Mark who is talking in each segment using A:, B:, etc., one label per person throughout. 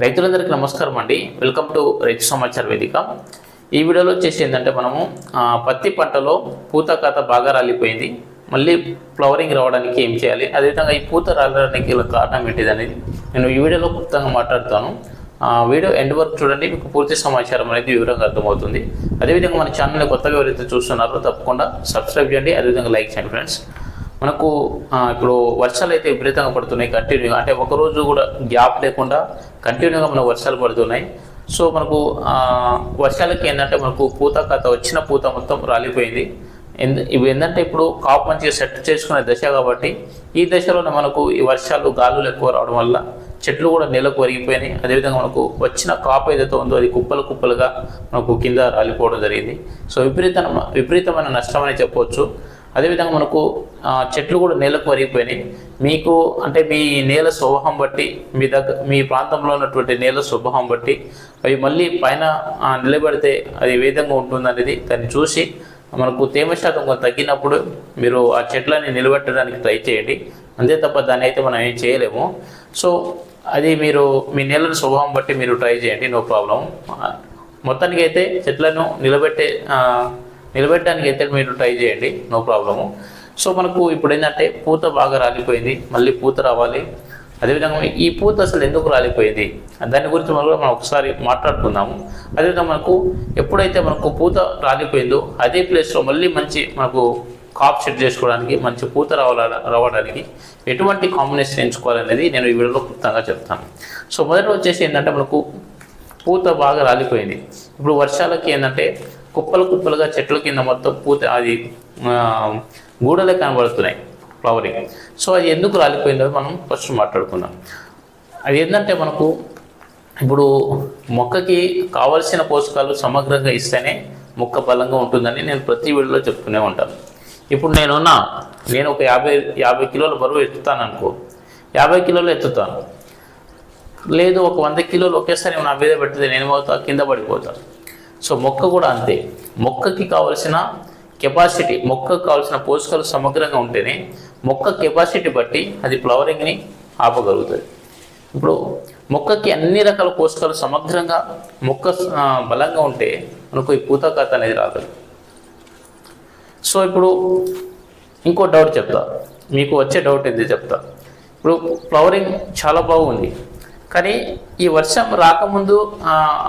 A: రైతులందరికీ నమస్కారం అండి. వెల్కమ్ టు రైతు సమాచార వేదిక. ఈ వీడియోలో వచ్చేసి ఏంటంటే మనము పత్తి పంటలో పూత కథ బాగా రాలిపోయింది. మళ్ళీ ఫ్లవరింగ్ రావడానికి ఏం చేయాలి? అదేవిధంగా ఈ పూత రాలడానికి కారణం ఏంటిది అనేది నేను ఈ వీడియోలో క్లుప్తంగా మాట్లాడుతాను. ఆ, వీడియో ఎండ్ వరకు చూడండి మీకు పూర్తి సమాచారం అనేది వివరంగా అర్థమవుతుంది. అదేవిధంగా మన ఛానల్ని కొత్తగా ఎవరైతే చూస్తున్నారో తప్పకుండా సబ్స్క్రైబ్ చేయండి అదేవిధంగా లైక్ చేయండి ఫ్రెండ్స్. మనకు ఇప్పుడు వర్షాలు అయితే విపరీతంగా పడుతున్నాయి కంటిన్యూ అంటే ఒకరోజు కూడా గ్యాప్ లేకుండా కంటిన్యూగా మనకు వర్షాలు పడుతున్నాయి. సో మనకు వర్షాలకి ఏంటంటే మనకు పూత కథ వచ్చిన పూత మొత్తం రాలిపోయింది. ఎందు ఇవి ఏంటంటే ఇప్పుడు కాపు మంచిగా సెట్ చేసుకునే దశ కాబట్టి ఈ దశలోనే మనకు ఈ వర్షాలు గాలులు ఎక్కువ రావడం వల్ల చెట్లు కూడా నేలకు ఒరిగిపోయినాయి. అదేవిధంగా మనకు వచ్చిన కాపు ఏదైతే ఉందో అది కుప్పలు కుప్పలుగా మనకు కింద రాలిపోవడం జరిగింది. సో విపరీతమైన విపరీతమైన నష్టం అని చెప్పవచ్చు అదేవిధంగా మనకు ఆ, చెట్లు కూడా నేలకు వరిగిపోయినాయి మీకు అంటే మీ నేల స్వభావం బట్టి మీ దగ్గర మీ ప్రాంతంలో ఉన్నటువంటి నేల స్వభావం బట్టి అవి మళ్ళీ పైన నిలబెడితే నిలబడితే అది ఏ విధంగా ఉంటుందనేది దాన్ని చూసి మనకు తేమ శాతం కొంత తగ్గినప్పుడు మీరు ఆ చెట్లని నిలబెట్టడానికి ట్రై చేయండి. అంతే తప్ప దాన్ని అయితే మనం ఏం చేయలేము. సో అది మీరు మీ నేల స్వభావం బట్టి మీరు ట్రై చేయండి. No problem. మొత్తానికి అయితే చెట్లను నిలబెట్టే నిలబెట్టడానికి అయితే మీరు ట్రై చేయండి. నో ప్రాబ్లము సో మనకు ఇప్పుడు ఏంటంటే పూత బాగా రాలిపోయింది. మళ్ళీ పూత రావాలి. అదేవిధంగా ఈ పూత అసలు ఎందుకు రాలిపోయింది? దాని గురించి మనం కూడా మనం ఒకసారి మాట్లాడుకుందాము. అదేవిధంగా మనకు ఎప్పుడైతే మనకు పూత రాలిపోయిందో అదే ప్లేస్లో మళ్ళీ మంచి మనకు కాప్ సెట్ చేసుకోవడానికి మంచి పూత రావాల రావడానికి ఎటువంటి కాంబినేషన్ ఎంచుకోవాలనేది నేను ఈ వీడియోలో క్లుప్తంగా చెప్తాను. సో మొదట వచ్చేసి ఏంటంటే మనకు పూత బాగా రాలిపోయింది. ఇప్పుడు వర్షాలకి ఏంటంటే కుప్పలు కుప్పలుగా చెట్ల కింద మొత్తం పూత అది గూడలే కనబడుతున్నాయి ఫ్లవరింగ్ సో అది ఎందుకు రాలిపోయిందో మనం ఫస్ట్ మాట్లాడుకుందాం. అది ఏంటంటే మనకు ఇప్పుడు మొక్కకి కావలసిన పోషకాలు సమగ్రంగా ఇస్తేనే మొక్క బలంగా ఉంటుందని నేను ప్రతి వీడియోలో చెప్తూనే ఉంటాను ఇప్పుడు నేనున్న నేను ఒక యాభై యాభై కిలోల బరువు ఎత్తుతాను అనుకో యాభై కిలోలు ఎత్తుతాను లేదు ఒక వంద కిలోలు ఒకేసారి నా మీద పెడితే నేను పోతా కింద పడిపోతాను సో మొక్క కూడా అంతే. మొక్కకి కావలసిన కెపాసిటీ మొక్కకు కావాల్సిన పోషకాలు సమగ్రంగా ఉంటేనే మొక్క కెపాసిటీ బట్టి అది ఫ్లవరింగ్ని ఆపగలుగుతుంది. ఇప్పుడు మొక్కకి అన్ని రకాల పోషకాలు సమగ్రంగా మొక్క బలంగా ఉంటే మనకు ఈ పూతకాత అనేది రాదు. సో ఇప్పుడు ఇంకో డౌట్ చెప్తా. మీకు వచ్చే డౌట్ ఏంది చెప్తా. ఇప్పుడు ఫ్లవరింగ్ చాలా బాగుంది. కానీ ఈ వర్షం రాకముందు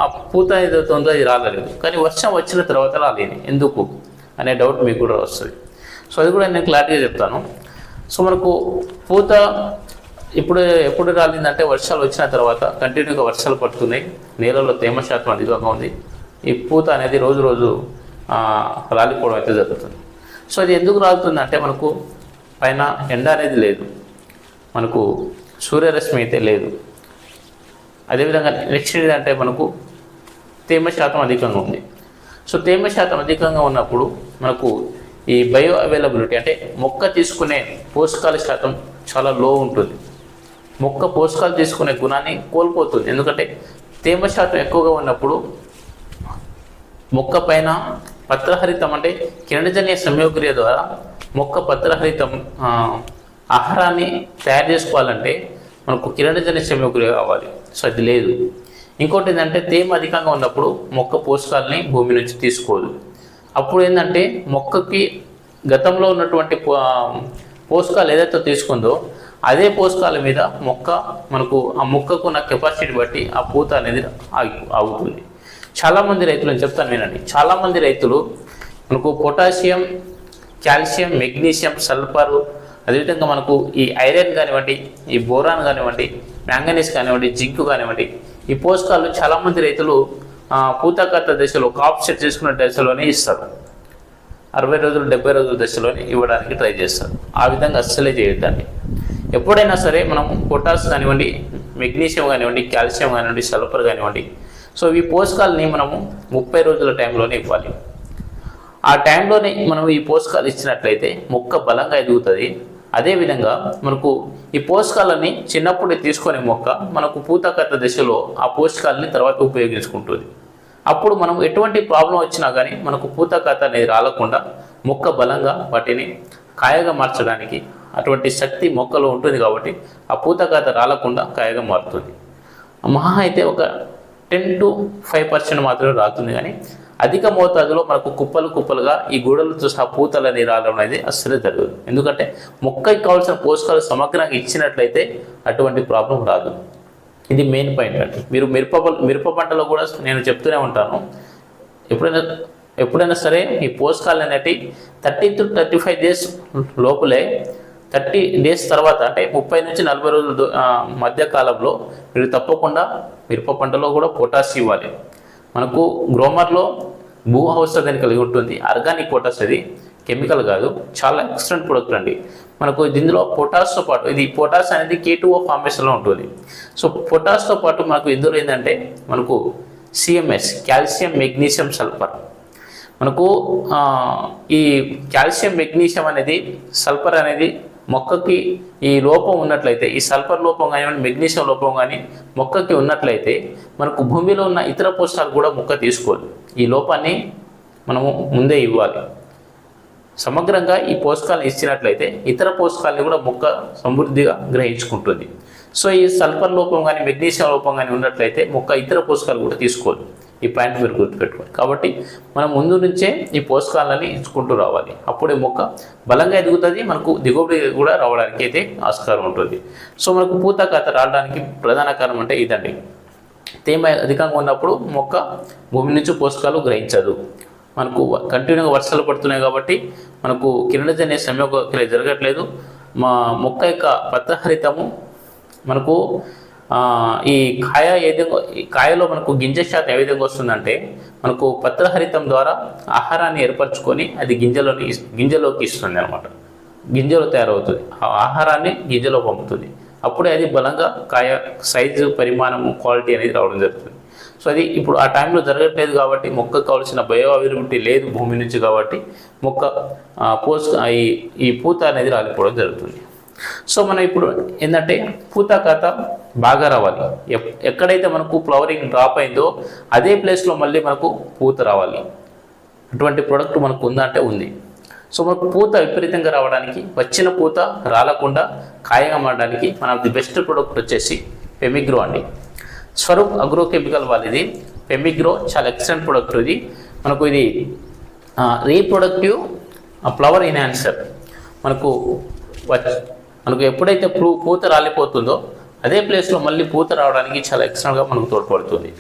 A: ఆ పూత ఏదైతే ఉందో అది రాలేదు కానీ వర్షం వచ్చిన తర్వాత రాలేదు ఎందుకు? అనే డౌట్ మీకు కూడా వస్తుంది. సో అది కూడా నేను క్లారిటీగా చెప్తాను. సో మనకు పూత ఇప్పుడు ఎప్పుడు రాలిందంటే వర్షాలు వచ్చిన తర్వాత కంటిన్యూగా వర్షాలు పడుతున్నాయి. నేలలో తేమ శాతం అధికంగా ఉంది. ఈ పూత అనేది రోజు రోజు రాలిపోవడం అయితే జరుగుతుంది. సో అది ఎందుకు రాలుతుందంటే మనకు పైన ఎండ అనేది లేదు. మనకు సూర్యరశ్మి అయితే లేదు. అదేవిధంగా నెక్స్ట్ ఏంటంటే మనకు తేమ శాతం అధికంగా ఉంది. సో తేమ శాతం అధికంగా ఉన్నప్పుడు మనకు ఈ బయో అవైలబిలిటీ అంటే మొక్క తీసుకునే పోషకాల శాతం చాలా లో ఉంటుంది. మొక్క పోషకాలు తీసుకునే గుణాన్ని కోల్పోతుంది. ఎందుకంటే తేమ శాతం ఎక్కువగా ఉన్నప్పుడు మొక్క పైన పత్రహరితం అంటే కిరణజన్య సంయోక్రియ ద్వారా మొక్క పత్రహరితం ఆహారాన్ని తయారు చేసుకోవాలంటే మనకు కిరణజన్య సంయోక్రియ కావాలి. సో అది లేదు. ఇంకోటి ఏంటంటే తేమ అధికంగా ఉన్నప్పుడు మొక్క పోషకాలని భూమి నుంచి తీసుకోదు. అప్పుడు ఏంటంటే మొక్కకి గతంలో ఉన్నటువంటి పో- పోషకాలు ఏదైతే తీసుకుందో అదే పోషకాల మీద మొక్క మనకు ఆ మొక్కకు ఉన్న కెపాసిటీ బట్టి ఆ పూత అనేది ఆగి ఆగుతుంది. చాలామంది రైతులు నేను చెప్తాను వినండి. చాలామంది రైతులు మనకు పొటాషియం కాల్షియం మెగ్నీషియం సల్ఫర్ అదేవిధంగా మనకు ఈ ఐరన్ కానివ్వండి ఈ బోరాన్ కానివ్వండి మ్యాంగనీస్ కానివ్వండి జింక్ కానివ్వండి ఈ పోషకాలు చాలామంది రైతులు పూతకత్త దశలో కాప్ సెట్ చేసుకున్న దశలోనే ఇస్తారు. అరవై రోజులు డెబ్బై రోజుల దశలోనే ఇవ్వడానికి ట్రై చేస్తారు. ఆ విధంగా అస్సలే చేయొద్దండి. ఎప్పుడైనా సరే మనం పొటాస్ కానివ్వండి మెగ్నీషియం కానివ్వండి కాల్షియం కానివ్వండి సల్ఫర్ కానివ్వండి సో ఈ పోషకాలని మనము ముప్పై రోజుల టైంలోనే ఇవ్వాలి. ఆ టైంలోనే మనం ఈ పోషకాలు ఇచ్చినట్లయితే మొక్క బలంగా ఎదుగుతుంది. అదేవిధంగా మనకు ఈ పోషకాలని చిన్నప్పుడే తీసుకునే మొక్క మనకు పూతకత్త దశలో ఆ పోషకాలని తర్వాత ఉపయోగించుకుంటుంది. అప్పుడు మనం ఎటువంటి ప్రాబ్లం వచ్చినా కానీ మనకు పూతకత్త అనేది రాలకుండా మొక్క బలంగా వాటిని కాయగా మార్చడానికి అటువంటి శక్తి మొక్కలో ఉంటుంది కాబట్టి ఆ పూతకత్త రాలకుండా కాయగా మారుతుంది. మహా అయితే ఒక టెన్ టు ఫైవ్ పర్సెంట్ మాత్రమే రాతుంది కానీ అధిక మోతాదులో మనకు కుప్పలు కుప్పలుగా ఈ గూడలతో చూసిన పూతలని రావడం అనేది అస్సలే జరగదు. ఎందుకంటే మొక్కకి కావాల్సిన పోషకాలు సమగ్రంగా ఇచ్చినట్లయితే అటువంటి ప్రాబ్లం రాదు. ఇది మెయిన్ పాయింట్ అండి. మీరు మిరప మిరప పంటలో కూడా నేను చెప్తూనే ఉంటాను. ఎప్పుడైనా ఎప్పుడైనా సరే ఈ పోషకాలు అనేటి thirty two thirty five days లోపలే థర్టీ డేస్ తర్వాత అంటే ముప్పై నుంచి నలభై రోజుల మధ్య కాలంలో మీరు తప్పకుండా మిరప పంటలో కూడా పొటాష్ ఇవ్వాలి. మనకు గ్రోమర్లో భూ ఔషధాన్ని కలిగి ఉంటుంది. ఆర్గానిక్ పొటాష్ అది కెమికల్ కాదు. చాలా ఎక్సలెంట్ ప్రొడక్ట్ అండి. మనకు ఇందులో పొటాష్తో పాటు ఇది పొటాష్ అనేది కే టూ ఓ ఫార్మేషన్లో ఉంటుంది. సో పొటాష్తో పాటు మనకు ఇందులో ఏంటంటే మనకు సిఎంఎస్ కాల్షియం మెగ్నీషియం సల్ఫర్. మనకు ఈ కాల్షియం మెగ్నీషియం అనేది సల్ఫర్ అనేది మొక్కకి ఈ లోపం ఉన్నట్లయితే ఈ సల్ఫర్ లోపం కానివ్వండి మెగ్నీషియం లోపం కానీ మొక్కకి ఉన్నట్లయితే మనకు భూమిలో ఉన్న ఇతర పోషకాలు కూడా మొక్క తీసుకోదు. ఈ లోపాన్ని మనము ముందే ఇవ్వాలి. సమగ్రంగా ఈ పోషకాలు ఇచ్చినట్లయితే ఇతర పోషకాలని కూడా మొక్క సమృద్ధిగా గ్రహించుకుంటుంది. సో ఈ సల్ఫర్ లోపం కానీ మెగ్నీషియం లోపం కానీ ఉన్నట్లయితే మొక్క ఇతర పోషకాలు కూడా తీసుకోదు. ఈ పాయింట్ మీరు గుర్తుపెట్టుకోండి. కాబట్టి మనం ముందు నుంచే ఈ పోషకాలని ఇచ్చుకుంటూ రావాలి. అప్పుడే మొక్క బలంగా ఎదుగుతుంది మనకు దిగుబడి కూడా రావడానికి అయితే ఆస్కారం ఉంటుంది. సో మనకు పూత కథ రావడానికి ప్రధాన కారణం అంటే ఇదండి. తేమ అధికంగా ఉన్నప్పుడు మొక్క భూమి నుంచి పోషకాలు గ్రహించదు. మనకు కంటిన్యూగా వర్షాలు పడుతున్నాయి కాబట్టి మనకు కిరణజన్య సమయం జరగట్లేదు. మా మొక్క యొక్క పత్రహరితము మనకు ఈ కాయ ఏ విధంగా కాయలో మనకు గింజ శాతం ఏ విధంగా వస్తుందంటే మనకు పత్రహరితం ద్వారా ఆహారాన్ని ఏర్పరచుకొని అది గింజలోని గింజలోకి ఇస్తుంది అనమాట గింజలో తయారవుతుంది. ఆ ఆహారాన్ని గింజలో పంపుతుంది. అప్పుడే అది బలంగా కాయ సైజు పరిమాణము క్వాలిటీ అనేది రావడం జరుగుతుంది. సో అది ఇప్పుడు ఆ టైంలో జరగట్లేదు కాబట్టి మొక్కకు కావాల్సిన బయో అవైలబిలిటీ లేదు భూమి నుంచి కాబట్టి మొక్క పోస్ ఈ ఈ పూత అనేది రాలిపోవడం జరుగుతుంది. సో మనం ఇప్పుడు ఏంటంటే పూత కథ బాగా రావాలి. ఎక్కడైతే మనకు ఫ్లవరింగ్ డ్రాప్ అయిందో అదే ప్లేస్లో మళ్ళీ మనకు పూత రావాలి. అటువంటి ప్రోడక్ట్ మనకు ఉందంటే ఉంది. సో మనకు పూత విపరీతంగా రావడానికి వచ్చిన పూత రాలకుండా కాయగా మారడానికి మన ది బెస్ట్ ప్రోడక్ట్ వచ్చేసి పెమిగ్రో అండి. స్వరూప్ అగ్రో కెమికల్ వాళ్ళది. పెమిగ్రో చాలా ఎక్సలెంట్ ప్రోడక్ట్ ఇది. మనకు ఇది రీప్రొడక్టివ్ ఫ్లవర్ ఎన్హాన్సర్. మనకు మనకు ఎప్పుడైతే పూత రాలిపోతుందో అదే ప్లేస్లో మళ్ళీ పూత రావడానికి చాలా ఎక్స్ట్రాగా మనకు తోడ్పడుతుంది.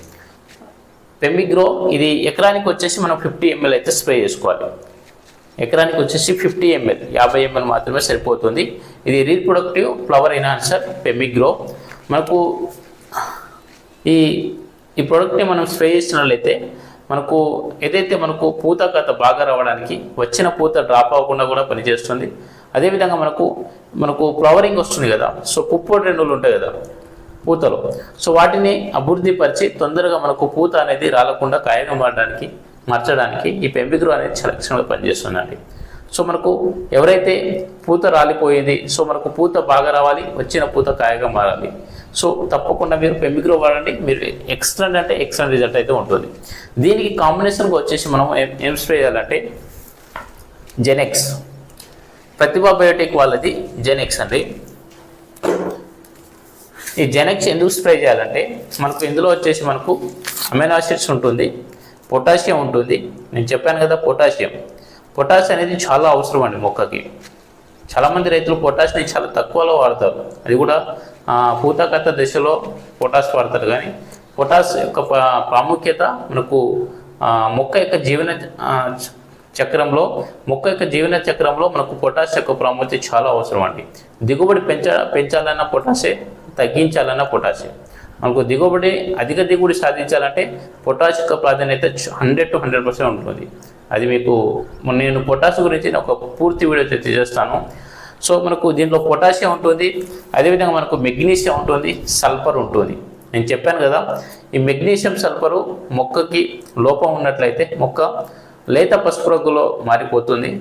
A: పెంబిగ్రో ఇది ఎకరానికి వచ్చేసి మనం ఫిఫ్టీ ఎంఎల్ అయితే స్ప్రే చేసుకోవాలి. ఎకరానికి వచ్చేసి ఫిఫ్టీ ఎంఎల్ యాభై ఎంఎల్ మాత్రమే సరిపోతుంది. ఇది రీప్రొడక్టివ్ ఫ్లవర్ ఎన్హాన్సర్ పెమిగ్రో మనకు ఈ ఈ ప్రోడక్ట్ని మనం స్ప్రే చేసినట్లయితే మనకు ఏదైతే మనకు పూత కథ బాగా రావడానికి వచ్చిన పూత డ్రాప్ అవ్వకుండా కూడా పనిచేస్తుంది. అదేవిధంగా మనకు మనకు ఫ్లవరింగ్ వస్తుంది కదా. సో పుప్పొడి రెండులు ఉంటాయి కదా పూతలు. సో వాటిని అభివృద్ధి పరిచి తొందరగా మనకు పూత అనేది రాలకుండా కాయగా మారడానికి మార్చడానికి ఈ పెంపిగ్రో అనేది చాలా పనిచేస్తుందండి. సో మనకు ఎవరైతే పూత రాలిపోయేది సో మనకు పూత బాగా రావాలి వచ్చిన పూత కాయగా మారాలి. సో తప్పకుండా మీరు పెంపిగ్రో వాడండి మీరు ఎక్సలెంట్ అంటే ఎక్సలెంట్ రిజల్ట్ అయితే ఉంటుంది. దీనికి కాంబినేషన్గా వచ్చేసి మనం ఏం స్ప్రే చేయాలంటే జెనెక్స్. ప్రతిభా బయోటెక్ వాళ్ళది జెనెక్స్ అండి. ఈ జెనెక్స్ ఎందుకు స్ప్రే చేయాలంటే మనకు ఇందులో వచ్చేసి మనకు అమైనో ఉంటుంది పొటాషియం ఉంటుంది. నేను చెప్పాను కదా పొటాషియం. పొటాష్ అనేది చాలా అవసరం అండి మొక్కకి. చాలామంది రైతులు పొటాష్ని చాలా తక్కువలో వాడతారు. అది కూడా ఆ, పూతకత్త దశలో పొటాష్ వాడతారు. కానీ పొటాష్ యొక్క ప్రాముఖ్యత మనకు మొక్క యొక్క జీవన చక్రంలో మొక్క యొక్క జీవన చక్రంలో మనకు పొటాష్ యొక్క ప్రాముఖ్యత చాలా అవసరం అండి. దిగుబడి పెంచ పెంచాలన్న పొటాషే తగ్గించాలన్న పొటాషే. మనకు దిగుబడి అధిక దిగుబడి సాధించాలంటే పొటాష్ యొక్క ప్రాధాన్యత హండ్రెడ్ టు హండ్రెడ్ పర్సెంట్ ఉంటుంది. అది మీకు నేను పొటాష్ గురించి ఒక పూర్తి వీడియో అయితే చేస్తాను సో మనకు దీంట్లో పొటాషియం ఉంటుంది అదేవిధంగా మనకు మెగ్నీషియం ఉంటుంది సల్ఫర్ ఉంటుంది. నేను చెప్పాను కదా ఈ మెగ్నీషియం సల్ఫరు మొక్కకి లోపం ఉన్నట్లయితే మొక్క లేత పసుపు రంగులో మారిపోతుంది.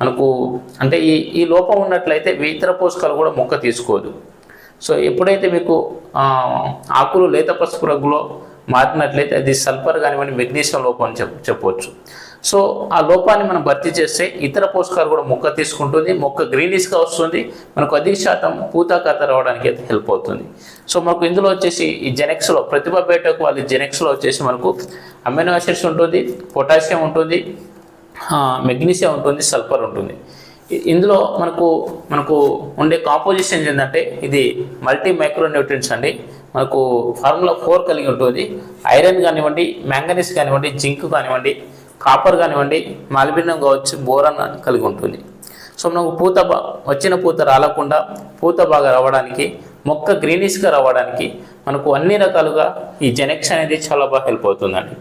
A: మనకు అంటే ఈ ఈ లోపం ఉన్నట్లయితే ఇతర పోషకాలు కూడా మొక్క తీసుకోదు. సో ఎప్పుడైతే మీకు ఆకులు లేత పసుపు రంగులో మారినట్లయితే అది సల్ఫర్ కానివ్వండి మెగ్నీషియం లోపం అని చెప్ చెప్పవచ్చు సో ఆ లోపాన్ని మనం భర్తీ చేస్తే ఇతర పోషకాలు కూడా మొక్క తీసుకుంటుంది మొక్క గ్రీనిష్గా వస్తుంది మనకు అధిక శాతం పూత కథ రావడానికి అయితే హెల్ప్ అవుతుంది. సో మనకు ఇందులో వచ్చేసి ఈ జెనెక్స్లో ప్రతిభ బయటకు వాళ్ళ జెనెక్స్లో వచ్చేసి మనకు అమైనో యాసిడ్స్ ఉంటుంది పొటాషియం ఉంటుంది మెగ్నీషియం ఉంటుంది సల్ఫర్ ఉంటుంది. ఇందులో మనకు మనకు ఉండే కాంపోజిషన్ ఏంటంటే ఇది మల్టీ మైక్రో న్యూట్రియన్స్ అండి. మనకు ఫార్ములా ఫోర్ కలిగి ఉంటుంది. ఐరన్ కానివ్వండి మ్యాంగనీస్ కానివ్వండి జింక్ కానివ్వండి కాపర్ కానివ్వండి మాలిబినం కావచ్చు బోరన్ కలిగి ఉంటుంది. సో మనకు పూత వచ్చిన పూత రాలకుండా పూత బాగా రావడానికి మొక్క గ్రీనిష్గా రావడానికి మనకు అన్ని రకాలుగా ఈ జెనెక్స్ అనేది చాలా బాగా హెల్ప్ అవుతుందండి.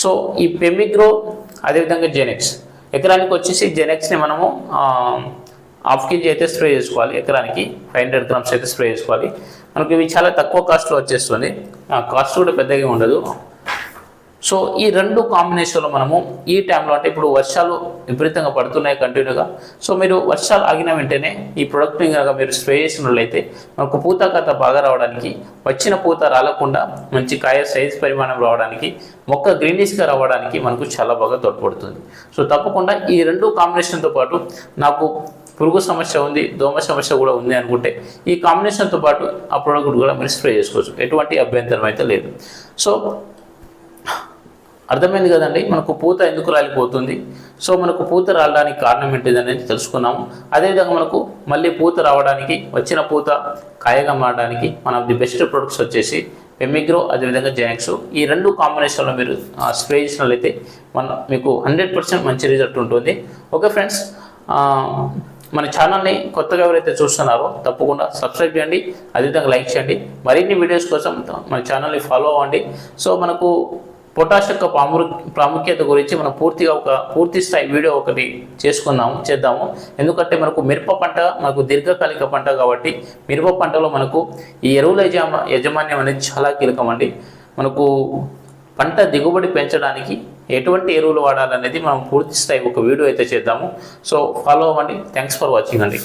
A: సో ఈ పెమిగ్రో అదేవిధంగా జెనెక్స్ ఎకరానికి వచ్చేసి జెనెక్స్ని మనము హాఫ్ కేజీ అయితే స్ప్రే చేసుకోవాలి. ఎకరానికి ఫైవ్ హండ్రెడ్ గ్రామ్స్ అయితే స్ప్రే చేసుకోవాలి. మనకి ఇవి చాలా తక్కువ కాస్ట్లో వచ్చేస్తుంది. ఆ కాస్ట్ కూడా పెద్దగా ఉండదు. సో ఈ రెండు కాంబినేషన్లో మనము ఈ టైంలో అంటే ఇప్పుడు వర్షాలు విపరీతంగా పడుతున్నాయి కంటిన్యూగా సో మీరు వర్షాలు ఆగిన వెంటనే ఈ ప్రొడక్ట్ని కనుక మీరు స్ప్రే చేసినట్లయితే మనకు పూత కథ బాగా రావడానికి వచ్చిన పూత రాలకుండా మంచి కాయ సైజ్ పరిమాణం రావడానికి మొక్క గ్రీనిష్గా రావడానికి మనకు చాలా బాగా తోడ్పడుతుంది. సో తప్పకుండా ఈ రెండు కాంబినేషన్తో పాటు నాకు పురుగు సమస్య ఉంది దోమ సమస్య కూడా ఉంది అనుకుంటే ఈ కాంబినేషన్తో పాటు ఆ ప్రోడక్ట్ కూడా మీరు స్ప్రే చేసుకోవచ్చు. ఎటువంటి అభ్యంతరం అయితే లేదు. సో అర్థమైంది కదండి? మనకు పూత ఎందుకు రాలిపోతుంది? సో మనకు పూత రావడానికి కారణం ఏంటిది అనేది తెలుసుకున్నాము అదేవిధంగా మనకు మళ్ళీ పూత రావడానికి వచ్చిన పూత కాయగా మారడానికి మన ది బెస్ట్ ప్రొడక్ట్స్ వచ్చేసి పెమిగ్రో అదేవిధంగా జెనెక్స్ ఈ రెండు కాంబినేషన్లో మీరు స్ప్రే చేసినట్లయితే మన మీకు హండ్రెడ్ పర్సెంట్ మంచి రిజల్ట్ ఉంటుంది. ఓకే ఫ్రెండ్స్ మన ఛానల్ని కొత్తగా ఎవరైతే చూస్తున్నారో తప్పకుండా సబ్స్క్రైబ్ చేయండి. అదేవిధంగా లైక్ చేయండి. మరిన్ని వీడియోస్ కోసం మన ఛానల్ని ఫాలో అవ్వండి. సో మనకు పొటాష్ యొక్క ప్రాము ప్రాముఖ్యత గురించి మనం పూర్తిగా ఒక పూర్తి స్థాయి వీడియో ఒకటి చేసుకుందాము చేద్దాము. ఎందుకంటే మనకు మిరప పంట మనకు దీర్ఘకాలిక పంట కాబట్టి మిరప పంటలో మనకు ఈ ఎరువుల యజమా యజమాన్యం అనేది చాలా కీలకం అండి మనకు పంట దిగుబడి పెంచడానికి ఎటువంటి ఎరువులు వాడాలనేది మనం పూర్తి స్థాయి ఒక వీడియో అయితే చేద్దాము. సో ఫాలో అవ్వండి. థ్యాంక్స్ ఫర్ వాచింగ్ అండి.